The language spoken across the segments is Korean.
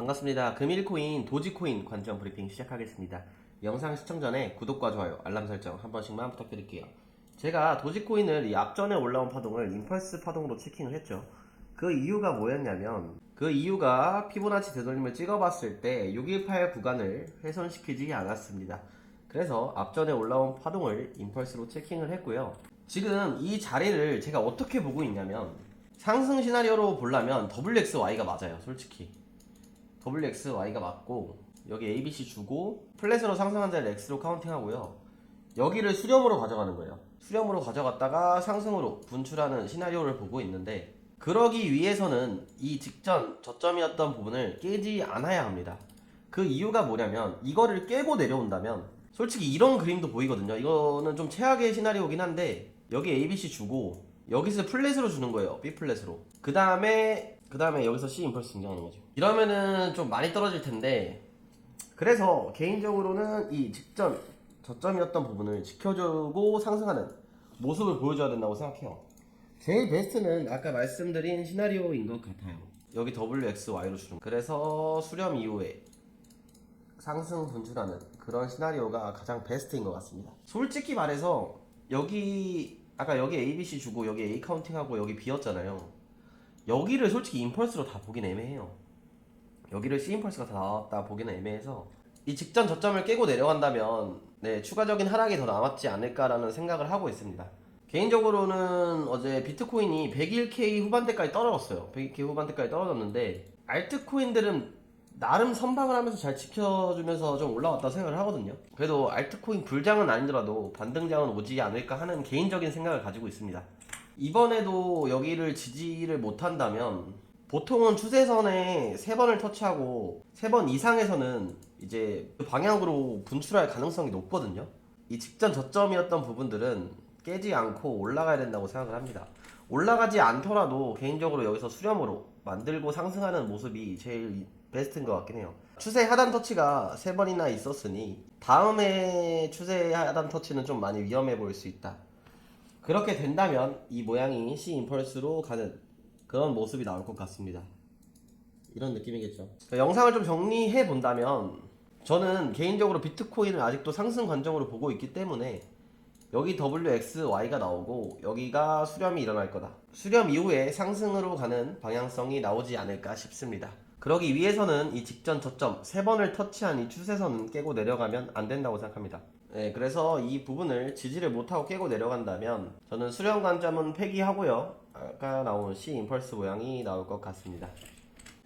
반갑습니다. 금일코인, 도지코인 관점 브리핑 시작하겠습니다. 영상 시청 전에 구독과 좋아요, 알람 설정 한 번씩만 부탁드릴게요. 제가 도지코인을 이 앞전에 올라온 파동을 임펄스 파동으로 체킹을 했죠. 그 이유가 뭐였냐면 그 이유가 피보나치 되돌림을 찍어봤을 때 618 구간을 훼손시키지 않았습니다. 그래서 앞전에 올라온 파동을 임펄스로 체킹을 했고요. 지금 이 자리를 제가 어떻게 보고 있냐면 상승 시나리오로 보려면 WXY가 맞아요, 솔직히. WXY가 맞고 여기 ABC 주고 플랫으로 상승한 자리를 X로 카운팅하고요. 여기를 수렴으로 가져가는 거예요. 수렴으로 가져갔다가 상승으로 분출하는 시나리오를 보고 있는데 그러기 위해서는 이 직전 저점이었던 부분을 깨지 않아야 합니다. 그 이유가 뭐냐면 이거를 깨고 내려온다면 솔직히 이런 그림도 보이거든요. 이거는 좀 최악의 시나리오긴 한데 여기 ABC 주고 여기서 플랫으로 주는 거예요. B 플랫으로. 그 다음에 그 다음에 여기서 C 임펄스 등장하는 거죠. 이러면은 좀 많이 떨어질 텐데 그래서 개인적으로는 이 직전 저점이었던 부분을 지켜주고 상승하는 모습을 보여줘야 된다고 생각해요. 제일 베스트는 아까 말씀드린 시나리오인 것 같아요. 여기 WXY로 주는. 그래서 수렴 이후에 상승 분출하는 그런 시나리오가 가장 베스트인 것 같습니다. 솔직히 말해서 여기 아까 여기 ABC 주고 여기 A 카운팅하고 여기 B였잖아요. 여기를 솔직히 임펄스로 다 보긴 애매해요. 여기를 C 임펄스가 다 나왔다 보기는 애매해서 이 직전 저점을 깨고 내려간다면 네, 추가적인 하락이 더 남았지 않을까라는 생각을 하고 있습니다. 개인적으로는 어제 비트코인이 101K 후반대까지 떨어졌어요. 101K 후반대까지 떨어졌는데 알트코인들은 나름 선방을 하면서 잘 지켜주면서 좀 올라왔다 생각을 하거든요. 그래도 알트코인 불장은 아니더라도 반등장은 오지 않을까 하는 개인적인 생각을 가지고 있습니다. 이번에도 여기를 지지를 못한다면 보통은 추세선에 세 번을 터치하고 세 번 이상에서는 이제 그 방향으로 분출할 가능성이 높거든요. 이 직전 저점이었던 부분들은 깨지 않고 올라가야 된다고 생각을 합니다. 올라가지 않더라도 개인적으로 여기서 수렴으로 만들고 상승하는 모습이 제일 베스트인 것 같긴 해요. 추세 하단 터치가 세 번이나 있었으니 다음에 추세 하단 터치는 좀 많이 위험해 보일 수 있다. 그렇게 된다면 이 모양이 C 임펄스로 가는 그런 모습이 나올 것 같습니다. 이런 느낌이겠죠. 그러니까 영상을 좀 정리해 본다면 저는 개인적으로 비트코인을 아직도 상승 관점으로 보고 있기 때문에 여기 WXY가 나오고 여기가 수렴이 일어날 거다. 수렴 이후에 상승으로 가는 방향성이 나오지 않을까 싶습니다. 그러기 위해서는 이 직전 저점 세 번을 터치한 이 추세선은 깨고 내려가면 안 된다고 생각합니다. 네, 그래서 이 부분을 지지를 못하고 깨고 내려간다면 저는 수렴 관점은 폐기하고요. 아까 나온 C 임펄스 모양이 나올 것 같습니다.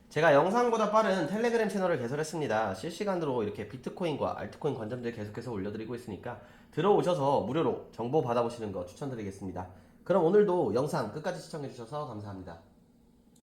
제가 영상보다 빠른 텔레그램 채널을 개설했습니다. 실시간으로 이렇게 비트코인과 알트코인 관점들 계속해서 올려드리고 있으니까 들어오셔서 무료로 정보 받아보시는 거 추천드리겠습니다. 그럼 오늘도 영상 끝까지 시청해주셔서 감사합니다.